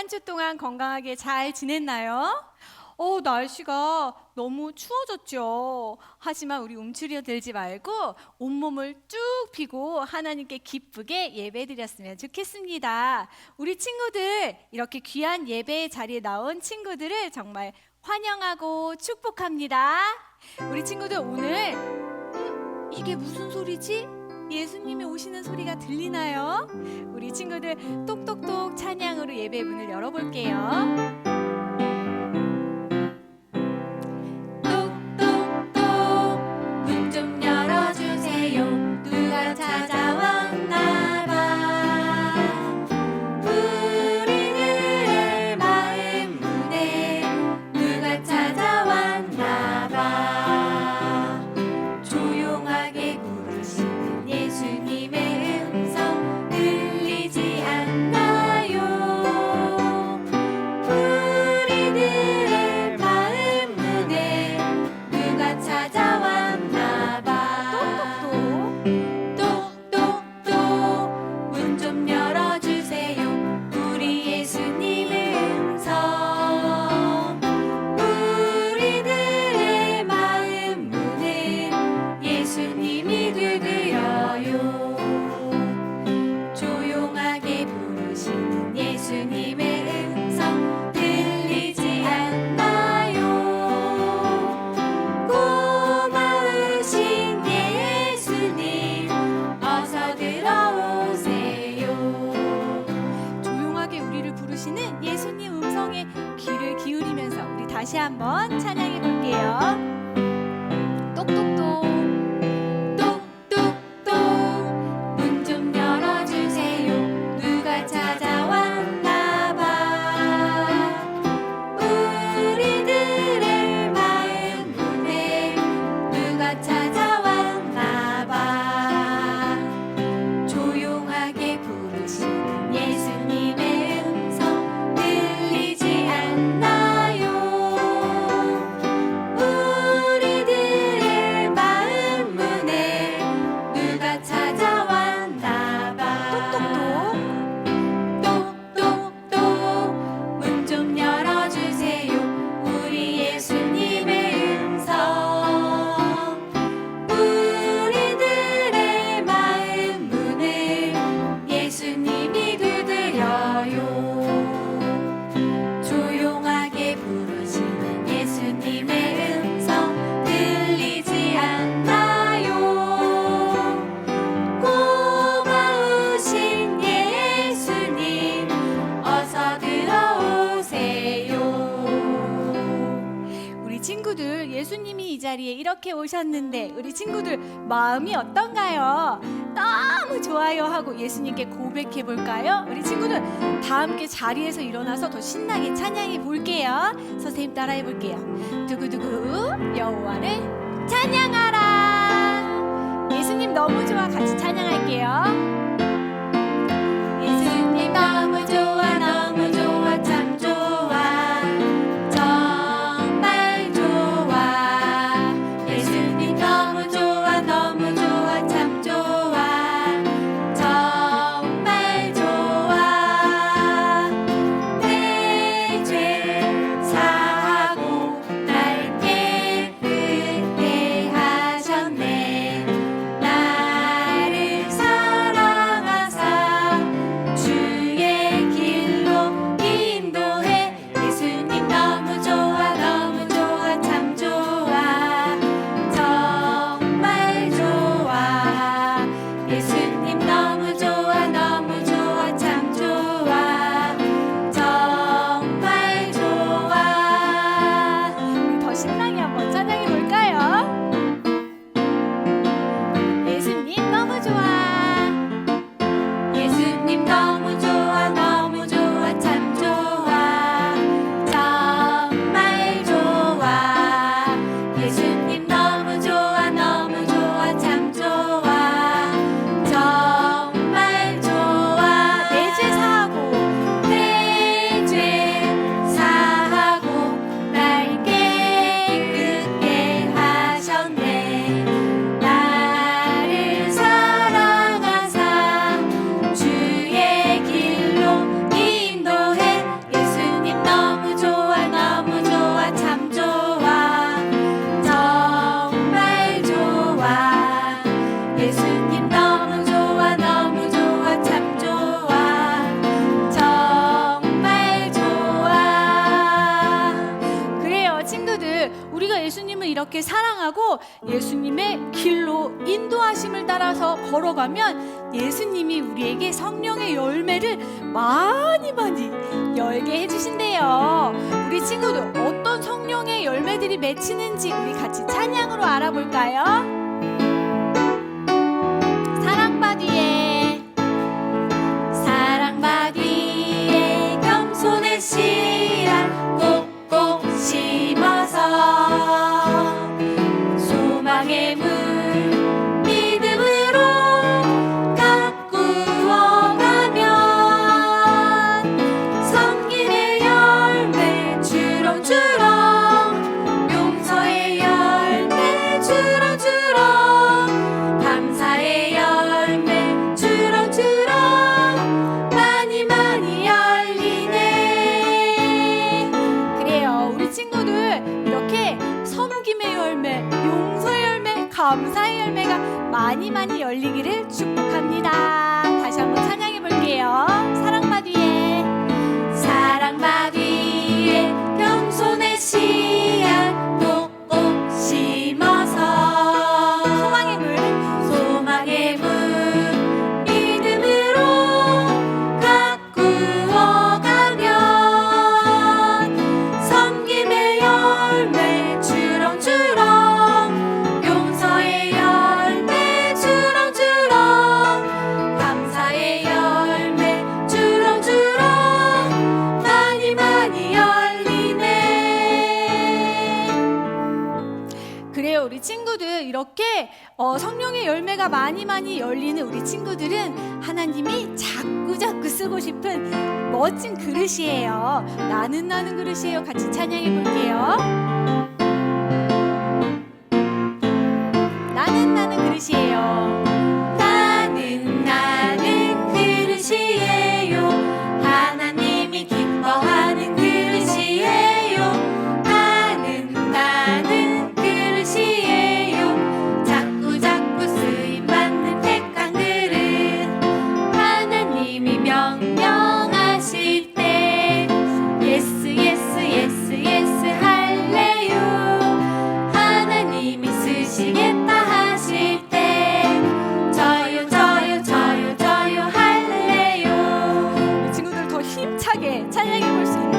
한 주 동안 건강하게 잘 지냈나요? 어, 날씨가 너무 추워졌죠. 하지만 우리 움츠려 들지 말고 온몸을 쭉 펴고 하나님께 기쁘게 예배드렸으면 좋겠습니다. 우리 친구들 이렇게 귀한 예배 자리에 나온 친구들을 정말 환영하고 축복합니다. 우리 친구들 오늘 음, 이게 무슨 소리지? 예수님이 오시는 소리가 들리나요? 우리 친구들 똑똑똑 찬양으로 예배 문을 열어볼게요. 이렇게 오셨는데 우리 친구들 마음이 어떤가요? 너무 좋아요 하고 예수님께 고백해 볼까요? 우리 친구들 다 함께 자리에서 일어나서 더 신나게 찬양해 볼게요. 선생님 따라해 볼게요. 두구두구 여호와를 찬양하라. 예수님 너무 좋아 같이 찬양할게요. 인도하심을 따라서 걸어가면 예수님이 우리에게 성령의 열매를 많이 많이 열게 해주신대요. 우리 친구들 어떤 성령의 열매들이 맺히는지 우리 같이 찬양으로 알아볼까요? 사랑받기에 사랑받기에 감사의 열매가 많이 많이 열리기를 축복합니다. 다시 한번 찬양해 볼게요. 사랑받기에 사랑받기에 겸손의 씨 우리 친구들 이렇게 어, 성령의 열매가 많이 많이 열리는 우리 친구들은 하나님이 자꾸 자꾸 쓰고 싶은 멋진 그릇이에요. 나는 나는 그릇이에요. 같이 찬양해 볼게요 힘차게 찬양해 볼 수 있나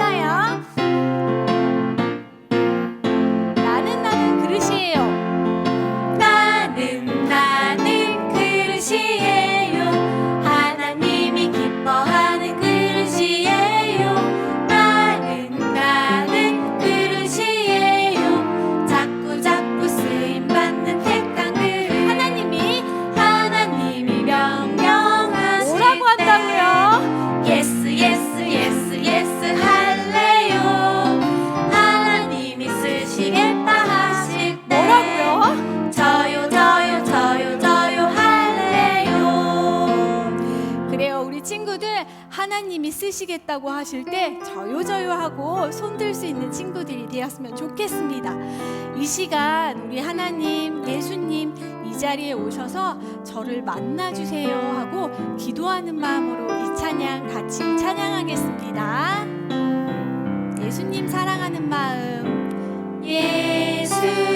이 시간 우리 하나님 예수님 이 자리에 오셔서 저를 만나 주세요 하고 기도하는 마음으로 이 찬양 같이 찬양하겠습니다. 예수님 사랑하는 마음. 예수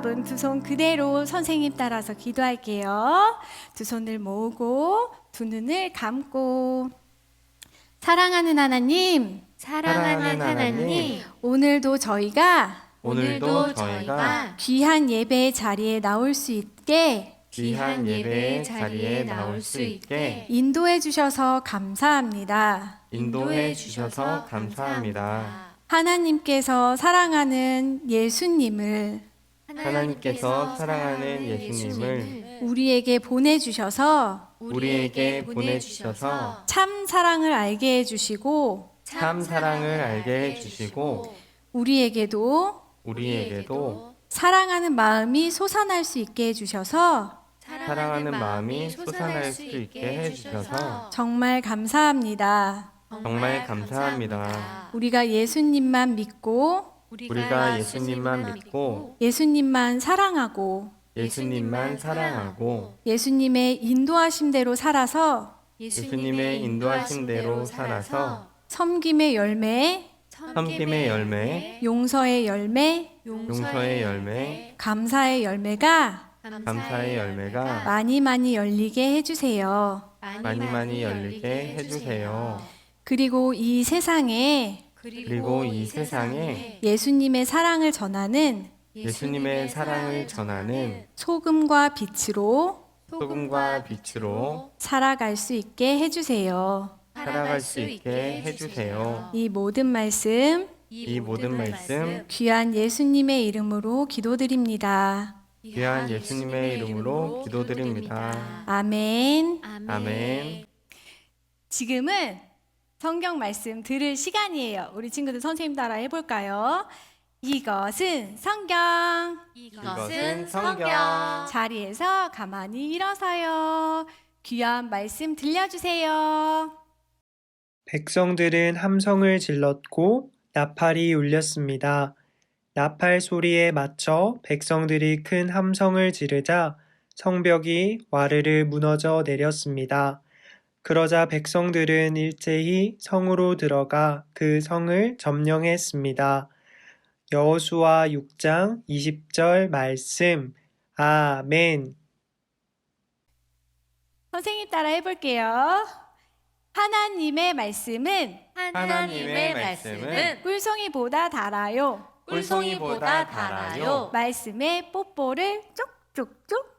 이 잡은 두 손 그대로 선생님 따라서 기도할게요. 두 손을 모으고 두 눈을 감고 사랑하는 하나님, 사랑하는 하나님, 오늘도 저희가 오늘도 저희가 귀한 예배 자리에 나올 수 있게 귀한 예배의 자리에 나올 수 있게 인도해 주셔서 감사합니다. 인도해 주셔서 감사합니다. 하나님께서 사랑하는 예수님을 하나님께서 사랑하는 예수님을 우리에게 보내주셔서 우리에게 보내주셔서 참 사랑을 알게 해주시고 참 사랑을 알게 해주시고 우리에게도 우리에게도 사랑하는 마음이 솟아날 수 있게 해주셔서 사랑하는 마음이 솟아날 수 있게 해주셔서 정말 감사합니다. 정말 감사합니다. 우리가 예수님만 믿고 우리가 예수님만 믿고 예수님만 사랑하고 예수님만 사랑하고 예수님의 인도하심대로 살아서 예수님의 인도하신 대로 살아서 섬김의 열매, 섬김의 열매, 용서의 열매, 용서의 열매, 감사의 열매가 감사의 열매가 많이 많이 열리게 해주세요. 많이 많이 열리게 해주세요. 그리고 이 세상에 그리고 이 세상에 예수님의 사랑을 전하는 예수님의 사랑을 전하는 소금과 빛으로 소금과 빛으로 살아갈 수 있게 해주세요. 살아갈 수 있게 해주세요. 이 모든 말씀 이 모든 말씀 귀한 예수님의 이름으로 기도드립니다. 귀한 예수님의 이름으로 기도드립니다. 아멘. 아멘. 지금은 성경 말씀 들을 시간이에요. 우리 친구들 선생님 따라 해볼까요? 이것은 성경. 이것은 성경. 자리에서 가만히 일어서요. 귀한 말씀 들려주세요. 백성들은 함성을 질렀고 나팔이 울렸습니다. 나팔 소리에 맞춰 백성들이 큰 함성을 지르자 성벽이 와르르 무너져 내렸습니다. 그러자 백성들은 일제히 성으로 들어가 그 성을 점령했습니다. 여호수아 6장 20절 말씀. 아멘. 선생님 따라 해볼게요. 하나님의 말씀은 하나님의 말씀은 꿀송이보다 달아요. 꿀송이보다 달아요. 말씀에 뽀뽀를 쪽쪽쪽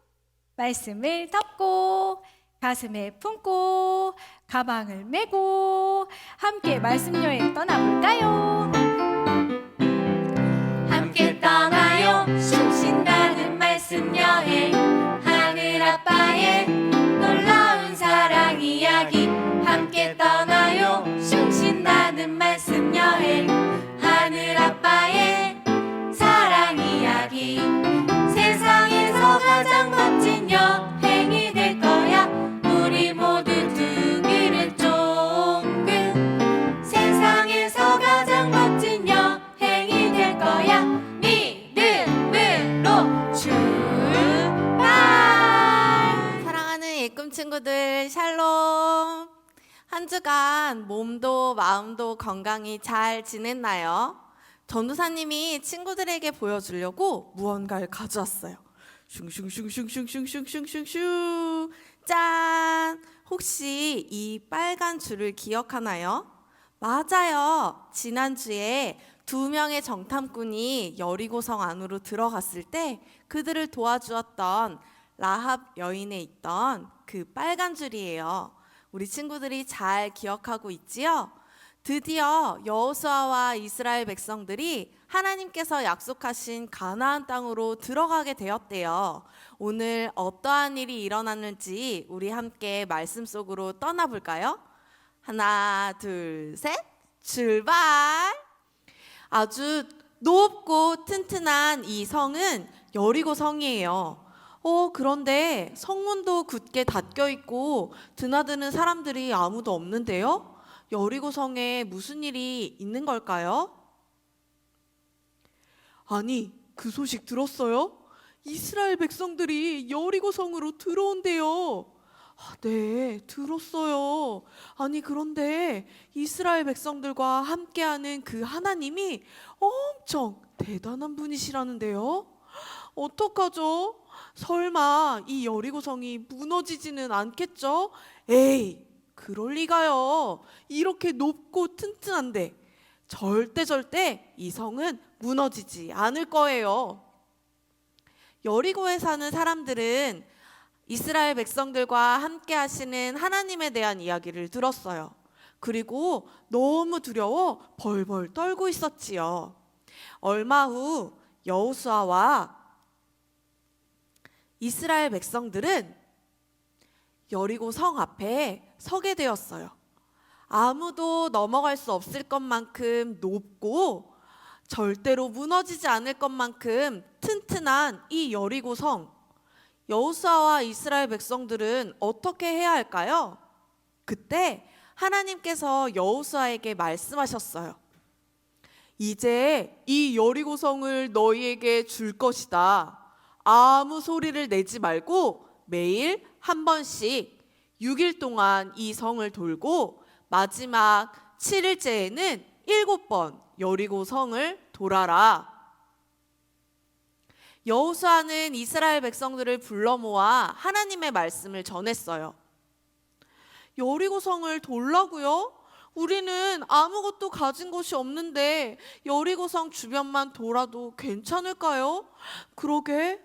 말씀을 덮고 가슴에 품고 가방을 메고 함께 말씀 여행 떠나볼까요? 함께 떠나요. 숨쉰다는 말씀 여행. 하늘 아빠의 놀라운 사랑 이야기. 함께 떠나요. 숨쉰다는 말씀 여행. 하늘 아빠 한 주간 몸도 마음도 건강히 잘 지냈나요? 전도사님이 친구들에게 보여주려고 무언가를 가져왔어요. 슝슝슝슝슝슝슝슝슝 짠! 혹시 이 빨간 줄을 기억하나요? 맞아요. 지난주에 두 명의 정탐꾼이 여리고성 안으로 들어갔을 때 그들을 도와주었던 라합 여인에 있던 그 빨간 줄이에요. 우리 친구들이 잘 기억하고 있지요? 드디어 여호수아와 이스라엘 백성들이 하나님께서 약속하신 가나안 땅으로 들어가게 되었대요. 오늘 어떠한 일이 일어났는지 우리 함께 말씀 속으로 떠나 볼까요? 하나, 둘, 셋, 출발! 아주 높고 튼튼한 이 성은 여리고 성이에요. 어, 그런데 성문도 굳게 닫혀 있고 드나드는 사람들이 아무도 없는데요? 여리고 성에 무슨 일이 있는 걸까요? 아니, 그 소식 들었어요? 이스라엘 백성들이 여리고 성으로 들어온대요. 아, 네, 들었어요. 아니, 그런데 이스라엘 백성들과 함께하는 그 하나님이 엄청 대단한 분이시라는데요? 어떡하죠? 설마 이 여리고성이 무너지지는 않겠죠? 에이, 그럴 리가요. 이렇게 높고 튼튼한데 절대 절대 이 성은 무너지지 않을 거예요. 여리고에 사는 사람들은 이스라엘 백성들과 함께 하시는 하나님에 대한 이야기를 들었어요. 그리고 너무 두려워 벌벌 떨고 있었지요. 얼마 후 여호수아와 이스라엘 백성들은 여리고 성 앞에 서게 되었어요. 아무도 넘어갈 수 없을 것만큼 높고 절대로 무너지지 않을 것만큼 튼튼한 이 여리고 성. 여호수아와 이스라엘 백성들은 어떻게 해야 할까요? 그때 하나님께서 여호수아에게 말씀하셨어요. 이제 이 여리고 성을 너희에게 줄 것이다. 아무 소리를 내지 말고 매일 한 번씩 6일 동안 이 성을 돌고 마지막 7일째에는 일곱 번 여리고 성을 돌아라. 여호수아는 이스라엘 백성들을 불러 모아 하나님의 말씀을 전했어요. 여리고 성을 돌라고요? 우리는 아무것도 가진 것이 없는데 여리고성 주변만 돌아도 괜찮을까요? 그러게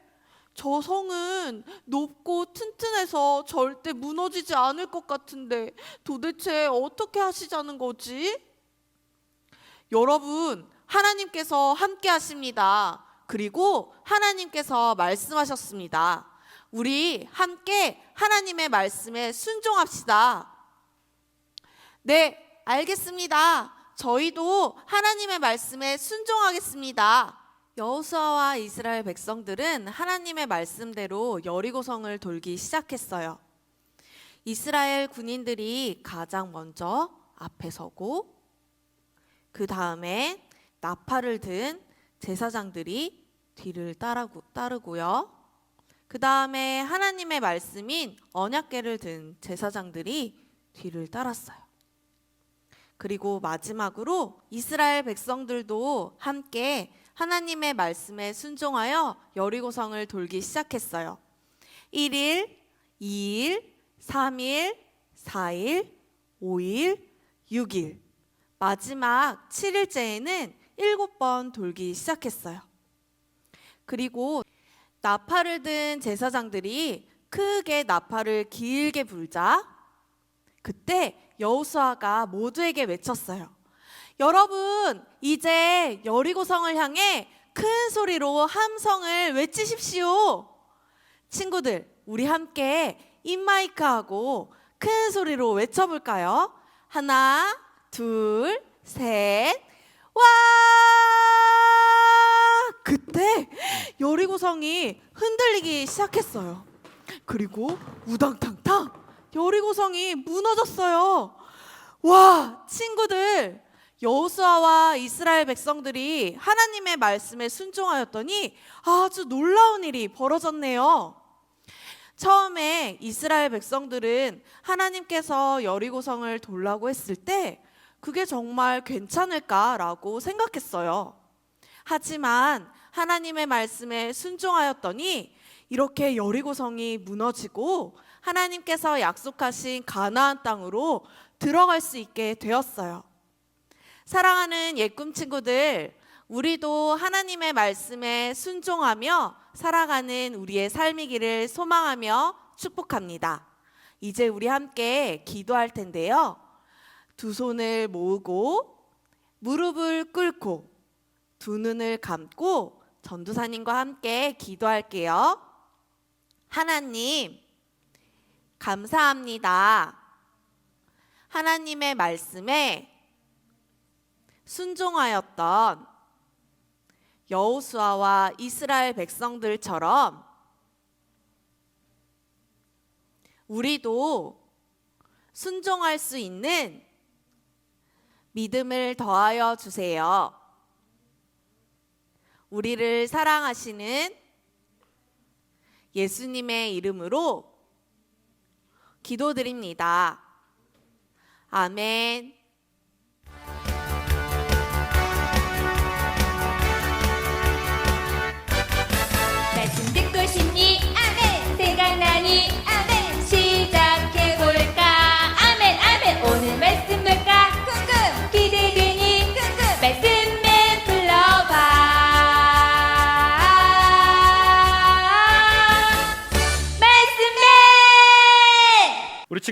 저 성은 높고 튼튼해서 절대 무너지지 않을 것 같은데 도대체 어떻게 하시자는 거지? 여러분, 하나님께서 함께 하십니다. 그리고 하나님께서 말씀하셨습니다. 우리 함께 하나님의 말씀에 순종합시다. 네, 알겠습니다. 저희도 하나님의 말씀에 순종하겠습니다. 여호수아와 이스라엘 백성들은 하나님의 말씀대로 여리고성을 돌기 시작했어요. 이스라엘 군인들이 가장 먼저 앞에 서고 그 다음에 나팔을 든 제사장들이 뒤를 따르고, 따르고요. 그 다음에 하나님의 말씀인 언약궤를 든 제사장들이 뒤를 따랐어요. 그리고 마지막으로 이스라엘 백성들도 함께 하나님의 말씀에 순종하여 여리고성을 돌기 시작했어요. 1일, 2일, 3일, 4일, 5일, 6일. 마지막 7일째에는 7번 돌기 시작했어요. 그리고 나팔을 든 제사장들이 크게 나팔을 길게 불자 그때 여호수아가 모두에게 외쳤어요. 여러분, 이제 여리고성을 향해 큰 소리로 함성을 외치십시오. 친구들, 우리 함께 입마이크하고 큰 소리로 외쳐볼까요? 하나, 둘, 셋, 와! 그때 여리고성이 흔들리기 시작했어요. 그리고 우당탕탕 여리고성이 무너졌어요. 와, 친구들, 여호수아와 이스라엘 백성들이 하나님의 말씀에 순종하였더니 아주 놀라운 일이 벌어졌네요. 처음에 이스라엘 백성들은 하나님께서 여리고성을 돌라고 했을 때 그게 정말 괜찮을까라고 생각했어요. 하지만 하나님의 말씀에 순종하였더니 이렇게 여리고성이 무너지고 하나님께서 약속하신 가나안 땅으로 들어갈 수 있게 되었어요. 사랑하는 예꿈 친구들, 우리도 하나님의 말씀에 순종하며 살아가는 우리의 삶이기를 소망하며 축복합니다. 이제 우리 함께 기도할 텐데요. 두 손을 모으고 무릎을 꿇고 두 눈을 감고 전도사님과 함께 기도할게요. 하나님, 감사합니다. 하나님의 말씀에 순종하였던 여호수아와 이스라엘 백성들처럼 우리도 순종할 수 있는 믿음을 더하여 주세요. 우리를 사랑하시는 예수님의 이름으로 기도드립니다. 아멘.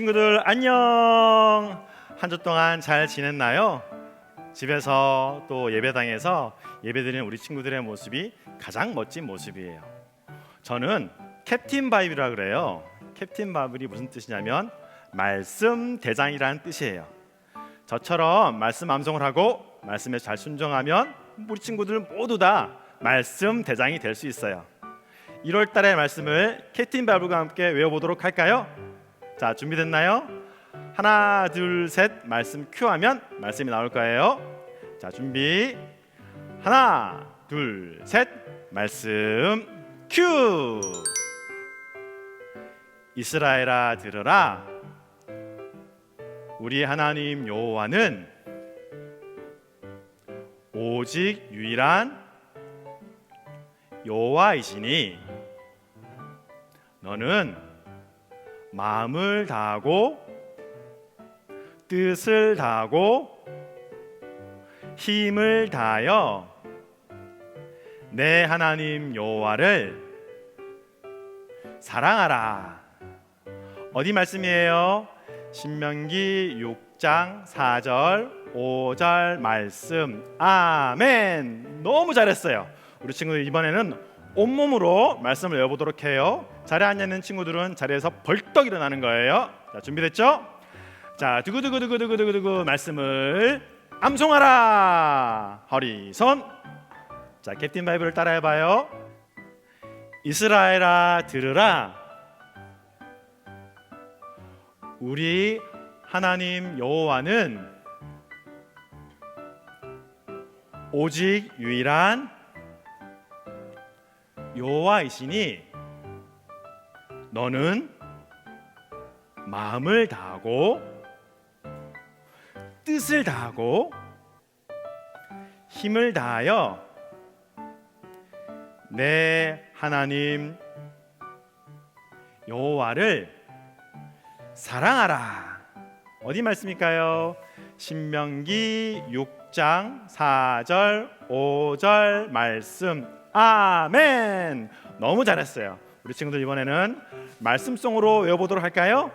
친구들 안녕. 한 주 동안 잘 지냈나요? 집에서 또 예배당에서 예배드리는 우리 친구들의 모습이 가장 멋진 모습이에요. 저는 캡틴 바이블이라 그래요. 캡틴 바이블이 무슨 뜻이냐면 말씀 대장이라는 뜻이에요. 저처럼 말씀 암송을 하고 말씀에 잘 순종하면 우리 친구들 모두 다 말씀 대장이 될 수 있어요. 1월 달의 말씀을 캡틴 바이블과 함께 외워보도록 할까요? 자, 준비됐나요? 하나, 둘, 셋. 말씀 큐 하면 말씀이 나올 거예요. 자, 준비. 하나, 둘, 셋. 말씀 큐. 이스라엘아 들으라. 우리 하나님 여호와는 오직 유일한 여호와이시니 너는 마음을 다하고 뜻을 다하고 힘을 다하여 내 하나님 여호와를 사랑하라. 어디 말씀이에요? 신명기 6장 4절 5절 말씀. 아멘. 너무 잘했어요. 우리 친구들 이번에는 온몸으로 말씀을 외워보도록 해요. 자리에 앉아 있는 친구들은 자리에서 벌떡 일어나는 거예요. 자, 준비됐죠? 자, 두구두구두구두구두구 말씀을 암송하라. 허리선. 자, 캡틴 바이블을 따라해 봐요. 이스라엘아 들으라. 우리 하나님 여호와는 오직 유일한 여호와이시니 너는 마음을 다하고 뜻을 다하고 힘을 다하여 내 하나님 여호와를 사랑하라. 어디 말씀일까요? 신명기 6장 4절 5절 말씀. 아멘. 너무 잘했어요. 우리 친구들 이번에는 말씀송으로 외워보도록 할까요?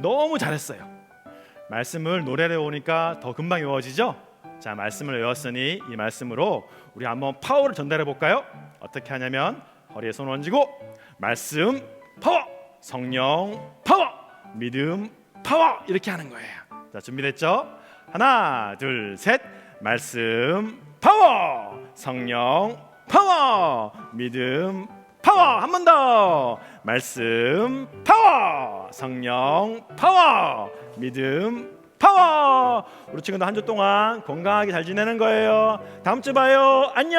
너무 잘했어요. 말씀을 노래로 오니까 더 금방 외워지죠? 자, 말씀을 외웠으니 이 말씀으로 우리 한번 파워를 전달해 볼까요? 어떻게 하냐면 허리에 손 얹고 말씀 파워, 성령 파워, 믿음 파워 이렇게 하는 거예요. 자, 준비됐죠? 하나, 둘, 셋. 말씀 파워, 성령 파워, 믿음 파워. 한 번 더. 말씀 파워, 성령 파워, 믿음 파워. 우리 친구들 한 주 동안 건강하게 잘 지내는 거예요. 다음 주 봐요. 안녕.